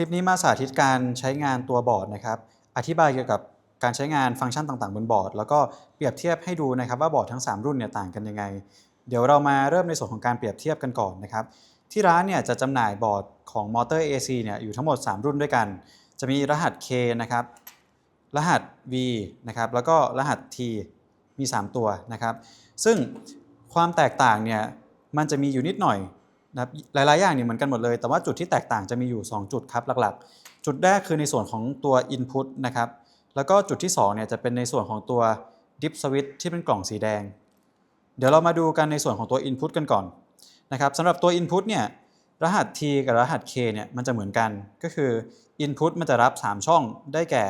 ลิปนี้มาสาธิตการใช้งานตัวบอร์ดนะครับ อธิบายเกี่ยวกับการใช้งานฟังก์ชันต่างๆ บนบอร์ด แล้วก็เปรียบเทียบให้ดูนะครับว่าบอร์ดทั้ง 3 รุ่นเนี่ยต่างกันยังไง เดี๋ยวเรามาเริ่มในส่วนของการเปรียบเทียบกันก่อนนะครับ ที่ร้านเนี่ยจะจำหน่ายบอร์ดของมอเตอร์ AC เนี่ยอยู่ทั้งหมด 3 รุ่นด้วยกัน จะมีรหัส K นะครับ รหัส V นะครับ แล้วก็รหัส T มี 3 ตัวนะครับ ซึ่งความแตกต่างเนี่ยมันจะมีอยู่นิดหน่อย นะครับหลายๆอย่างเนี่ยเหมือนกันหมดเลย แต่ว่าจุดที่แตกต่างจะมีอยู่ 2 จุดครับหลักๆ จุดแรกคือในส่วนของตัว Input นะครับ แล้วก็จุดที่2เนี่ยจะเป็นในส่วนของตัว Dip Switch ที่เป็นกล่องสีแดง เดี๋ยวเรามาดูกันในส่วนของตัว Input กันก่อนนะครับสำหรับตัว Input เนี่ยรหัส T กับรหัส K เนี่ยมันจะเหมือนกันก็คือ Input มันจะรับ 3 ช่องได้แก่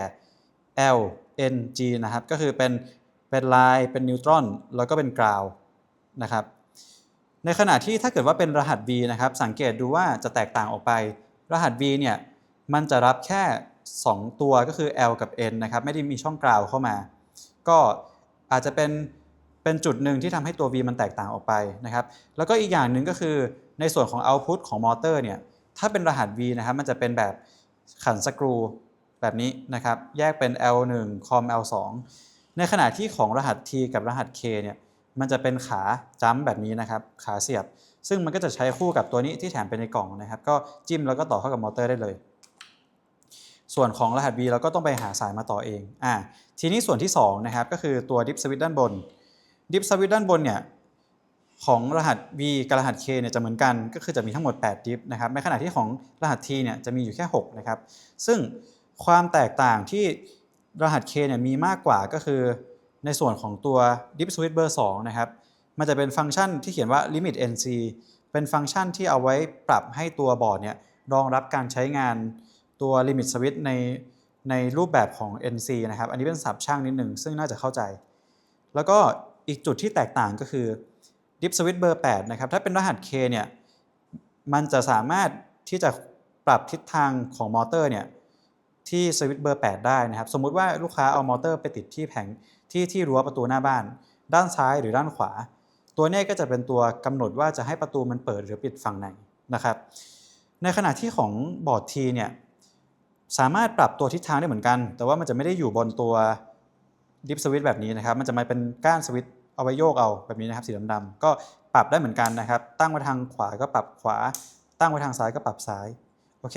L N G นะครับก็คือเป็นเป็นไลน์เป็นนิวตรอนแล้วก็เป็นกราวนะครับ ในขณะที่ถ้าเกิดว่าเป็นรหัส V นะครับ สังเกตดูว่าจะแตกต่างออกไป รหัส V เนี่ยมันจะรับแค่ 2 ตัวก็คือ L กับ N นะครับไม่ได้มีช่องกราวเข้ามา ก็อาจจะเป็นเป็นจุดหนึ่งที่ทำให้ตัว V มันแตกต่างออกไปนะครับ แล้วก็อีกอย่างหนึ่งก็คือในส่วนของ output ของมอเตอร์เนี่ยถ้าเป็นรหัส V นะครับมันจะเป็นแบบขันสกรูแบบนี้นะครับ แยกเป็น L1 คอม L2 ในขณะที่ของรหัส T กับรหัส K เนี่ย มันจะเป็นขาจัมแบบนี้นะครับขาเสียบ ซึ่งมันก็จะใช้คู่กับตัวนี้ที่แถมไปในกล่องนะครับ ก็จิ้มแล้วก็ต่อเข้ากับมอเตอร์ได้เลย ส่วนของรหัส V เราก็ต้องไปหาสายมาต่อเองอ่าทีนี้ส่วนที่2นะครับก็คือตัว Dip Switch ด้านบน Dip Switch ด้านบนเนี่ยของรหัส V กับรหัส K เนี่ยจะเหมือนกันก็คือจะมีทั้งหมด 8 ดิฟนะครับในขณะที่ของรหัส T เนี่ยจะมีอยู่แค่ 6 นะครับ ซึ่งความแตกต่างที่รหัส K เนี่ยมีมากกว่าก็คือ ในส่วนของตัว Dip Switch เบอร์2นะครับ มันจะเป็นฟังก์ชันที่เขียนว่า Limit NC เป็นฟังก์ชันที่เอาไว้ปรับให้ตัวบอร์ดเนี่ยรองรับการใช้งานตัว Limit Switch ในในรูปแบบของ NC นะครับ อันนี้เป็นศัพท์ช่างนิดหนึ่งซึ่งน่าจะเข้าใจ แล้วก็อีกจุดที่แตกต่างก็คือ Dip Switch เบอร์8นะครับ ถ้าเป็นรหัส K เนี่ย มันจะสามารถที่จะปรับทิศทางของมอเตอร์เนี่ยที่สวิตช์เบอร์8ได้นะครับ สมมุติว่าลูกค้าเอามอเตอร์ไปติดที่แผง ที่ที่รั้วประตูหน้าบ้าน ด้านซ้ายหรือด้านขวา ตัวเนี้ก็จะเป็นตัวกำหนดว่าจะให้ประตูมันเปิดหรือปิดฝั่งไหนนะครับ ในขณะที่ของบอร์ด T เนี่ยสามารถปรับตัวทิศทางได้เหมือนกัน แต่ว่ามันจะไม่ได้อยู่บนตัวดิฟสวิตช์แบบนี้นะครับ มันจะมาเป็นก้านสวิตช์เอาไว้โยกเอาแบบนี้นะครับสีดำๆก็ปรับได้เหมือนกันนะครับ ตั้งไว้ทางขวาก็ปรับขวา ตั้งไว้ทางซ้ายก็ปรับซ้ายโอเค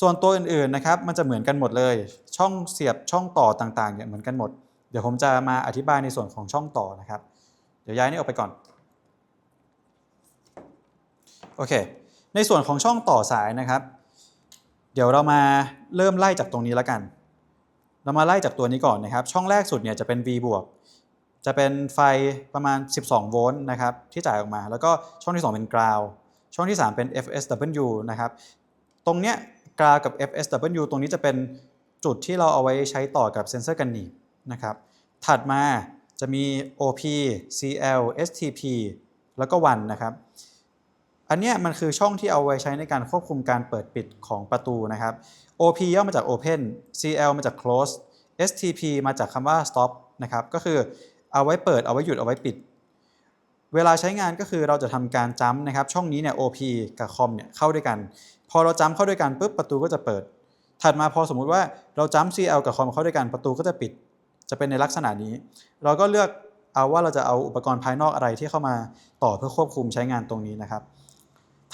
ส่วนตัวอื่นๆนะครับมันจะเหมือนกันหมดเลย ช่องเสียบช่องต่อต่างๆเนี่ยเหมือนกันหมด เดี๋ยวผมจะมาอธิบายในส่วนของช่องต่อนะครับ เดี๋ยวย้ายนี่ออกไปก่อน โอเค ในส่วนของช่องต่อสายนะครับ เดี๋ยวเรามาเริ่มไล่จากตรงนี้แล้วกัน เรามาไล่จากตัวนี้ก่อนนะครับ ช่องแรกสุดเนี่ยจะเป็น V บวก จะเป็นไฟประมาณ 12 โวลต์นะครับที่จ่ายออกมา แล้วก็ช่องที่ 2 เป็นกราว ช่องที่ 3 เป็น FSW นะครับ ตรงเนี้ยกราวกับ FSW ตรงนี้จะเป็นจุดที่เราเอาไว้ใช้ต่อกับเซนเซอร์กันหนีบ นะครับ ถัดมาจะมี OP CL STP แล้วก็1นะครับ อันเนี้ยมันคือช่องที่เอาไว้ใช้ในการควบคุมการเปิดปิดของประตูนะครับ OP ย่อมาจาก Open CL มาจาก Close STP มาจากคำว่า Stop นะครับ ก็คือเอาไว้เปิด เอาไว้หยุด เอาไว้ปิด เวลาใช้งานก็คือเราจะทำการจัมป์นะครับ ช่องนี้เนี่ย OP กับ COM เนี่ยเข้าด้วยกัน พอเราจัมป์เข้าด้วยกันปุ๊บประตูก็จะเปิด ถัดมาพอสมมุติว่าเราจัมป์ CL กับ COM เข้าด้วยกันประตูก็จะปิด จะเป็นในลักษณะนี้ เราก็เลือกเอาว่าเราจะเอาอุปกรณ์ภายนอกอะไรที่เข้ามาต่อเพื่อควบคุมใช้งานตรงนี้นะครับ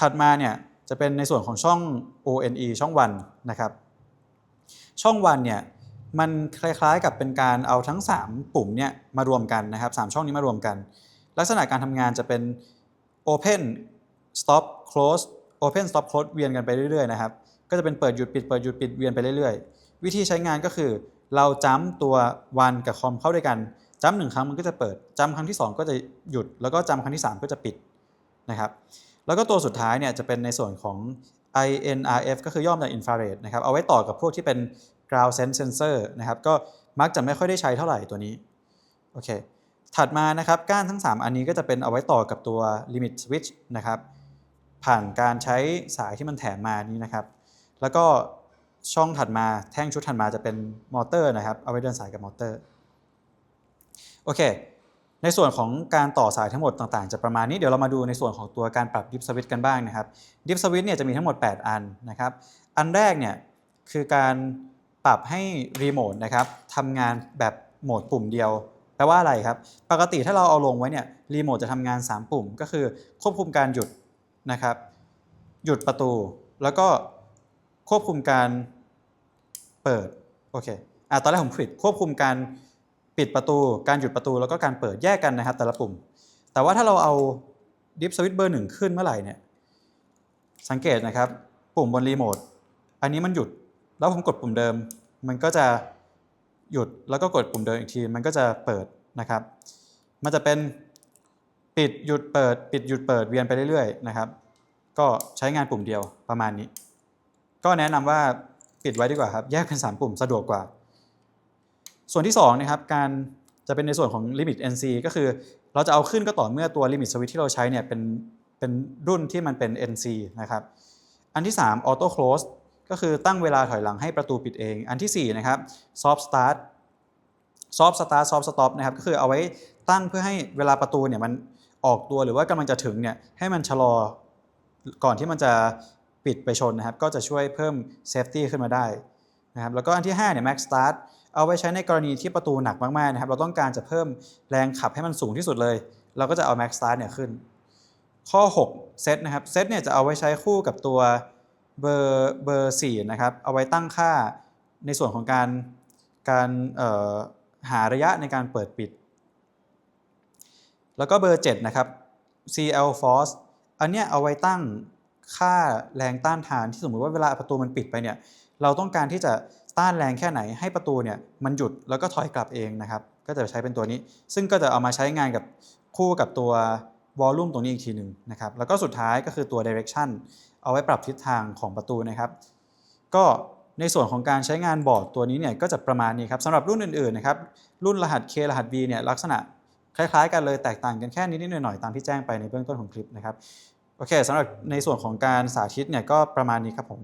ถัดมาเนี่ยจะเป็นในส่วนของช่อง ONE ช่องวันนะครับ ช่องวันเนี่ยมันคล้ายๆกับเป็นการเอาทั้ง 3 ปุ่มเนี่ยมารวมกันนะครับ3ช่องนี้มารวมกัน ลักษณะการทำงานจะเป็น Open Stop Close Open Stop Close เวียนกันไปเรื่อยๆนะครับ ก็จะเป็นเปิดหยุดปิดเปิดหยุดปิดเวียนไปเรื่อยๆ วิธีใช้งานก็คือ เราจัมตัววันกับคอมเข้าด้วยกันจัมหนึ่งครั้งมันก็จะเปิดจัมครั้งที่ 2 ก็จะหยุด แล้วก็จัมครั้งที่ 3 ก็จะปิดนะครับ แล้วก็ตัวสุดท้ายเนี่ยจะเป็นในส่วนของ INRF ก็คือย่อมาจาก infrared นะครับ เอาไว้ต่อกับพวกที่เป็น ground sense sensor นะครับ ก็มักจะไม่ค่อยได้ใช้เท่าไหร่ตัวนี้ โอเค ถัดมานะครับ ก้านทั้ง 3 อันนี้ก็จะเป็นเอาไว้ต่อกับตัว limit switch นะครับ ผ่านการใช้สายที่มันแถมมานี้นะครับ แล้วก็ ช่องถัดมาแท่งชุดถัดมาจะเป็นมอเตอร์นะครับ เอาไว้เดินสายกับมอเตอร์ โอเค ในส่วนของการต่อสายทั้งหมดต่างๆ จะประมาณนี้ เดี๋ยวเรามาดูในส่วนของตัวการปรับดิฟสวิตกันบ้างนะครับ ดิฟสวิตเนี่ยจะมีทั้งหมด 8 อันนะครับ อันแรกเนี่ยคือการปรับให้รีโมทนะครับทำงานแบบโหมดปุ่มเดียวแปลว่าอะไรครับ ปกติถ้าเราเอาลงไว้เนี่ยรีโมทจะทำงาน 3 ปุ่ม ก็คือควบคุมการหยุดนะครับ หยุดประตู แล้วก็ควบคุมการ เปิด โอเคอะตอนแรกผมผิดควบคุมการปิดประตู การหยุดประตูแล้วก็การเปิดแยกกันนะครับ แต่ละปุ่ม แต่ว่าถ้าเราเอาดิฟสวิตเบอร์หนึ่งขึ้นเมื่อไหร่เนี่ยสังเกตนะครับปุ่มบนรีโมทอันนี้มันหยุด แล้วผมกดปุ่มเดิม มันก็จะหยุดแล้วก็กดปุ่มเดิมอีกที มันก็จะเปิดนะครับ มันจะเป็นปิดหยุดเปิด ปิดหยุดเปิดเวียนไปเรื่อยๆนะครับ ก็ใช้งานปุ่มเดียวประมาณนี้ ก็แนะนำว่า ปิดไว้ดีกว่าครับ แยกเป็น3ปุ่มสะดวกกว่า ส่วนที่2นะครับการจะเป็นในส่วนของ limit NC ก็คือเราจะเอาขึ้นก็ต่อเมื่อตัว limit switch ที่เราใช้เนี่ยเป็นเป็นรุ่นที่มันเป็น NC นะครับ อันที่ 3 auto close ก็คือตั้งเวลาถอยหลังให้ประตูปิดเอง อันทีสี่4 นะครับ soft start soft start soft stop นะครับก็คือเอาไว้ตั้งเพื่อให้เวลาประตูเนี่ยมันออกตัวหรือว่ากำลังจะถึงเนี่ยให้มันชะลอก่อนที่มันจะ ปิดไปชนนะครับ ก็จะช่วยเพิ่ม safety ขึ้นมาได้นะครับแล้วก็อันที่5เนี่ย max start เอาไว้ใช้ในกรณีที่ประตูหนักมากๆนะครับ เราต้องการจะเพิ่มแรงขับให้มันสูงที่สุดเลย เราก็จะเอา max start เนี่ยขึ้น ข้อ6เซตนะครับเซตเนี่ยจะเอาไว้ใช้คู่กับตัวเบอร์เบอร์4นะครับ เอาไว้ตั้งค่าในส่วนของการการหาระยะในการเปิดปิด แล้วก็เบอร์7นะครับ CL force อันเนี้ยเอาไว้ตั้ง ค่าแรงต้านทานที่สมมุติว่าเวลาประตูมันปิดไปเนี่ยเราต้องการที่จะต้านแรงแค่ไหนให้ประตูเนี่ยมันหยุดแล้วก็ถอยกลับเองนะครับ ก็จะใช้เป็นตัวนี้ ซึ่งก็จะเอามาใช้งานกับคู่กับตัววอลลุ่มตรงนี้อีกทีหนึ่งนะครับ แล้วก็สุดท้ายก็คือตัว direction เอาไว้ปรับทิศทางของประตูนะครับ ก็ในส่วนของการใช้งานบอร์ดตัวนี้เนี่ยก็จะประมาณนี้ครับสำหรับรุ่นอื่นๆนะครับรุ่นรหัส K รหัส V เนี่ยลักษณะคล้ายๆ กันเลยแตกต่างกันแค่นิดๆหน่อยๆตามที่แจ้งไปในเบื้องต้นของคลิปนะครับ โอเคสำหรับในส่วนของการสาธิตเนี่ยก็ประมาณนี้ครับผม